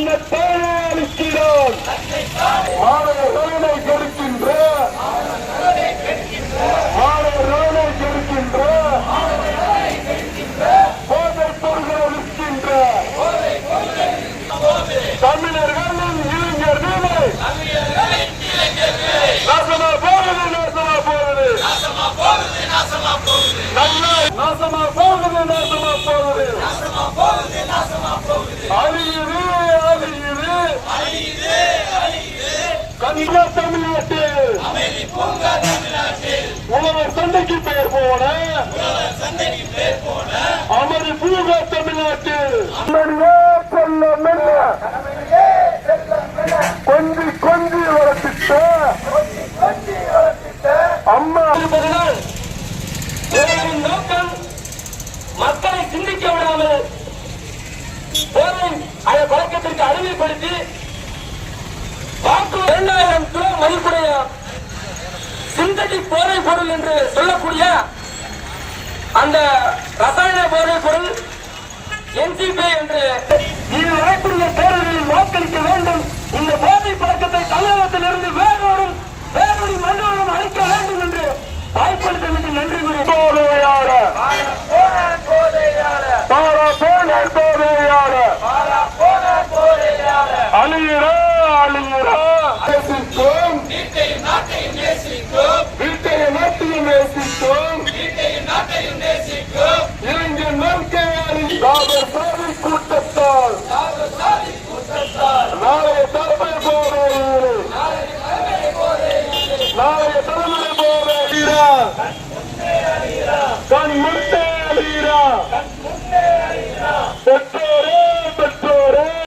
அன்னத்தான அளிக்கிறோம் மாணவ ரோனை கொடுக்கின்ற மாணவ ரோனை கொடுக்கின்ற போதை பொருள்களை விற்கின்ற தமிழர்களின் இளைஞர்களை நாசமா போகுது நாசமா போகுது நாசமா போகுது. நாசமா போகுது நாசமா போகுது நாசமா போகுது. கன்னியா தமிழ்நாட்டில். உழவர் சந்தைக்கு பெயர் போன அமரி பூங்கா தமிழ்நாட்டில். மணியே செல்ல கொஞ்சி கொஞ்சி வளர்த்திட்ட அம்மா. நோக்கம் மக்களை சிந்திக்க விடாமல் போதை அதை பழக்கத்திற்கு அடிமைப்படுத்தி சிந்தட்டிக் போதை பொருள் என்று சொல்லக்கூடிய அந்த ரசாயன போதைப் பொருள் என்சிபி என்று இது வரக்கூடிய தேர்தலில் வாக்களிக்க வேண்டும். இந்த போதை பழக்கத்தை தமிழகத்திலிருந்து வேரோடும் வேரோடி மண்ணோடும் அழிக்க வேண்டும் என்று வாய்ப்பளித்தமைக்கு நன்றி கூறி போதையாட பாரா போதையாட அழியிற Thank you.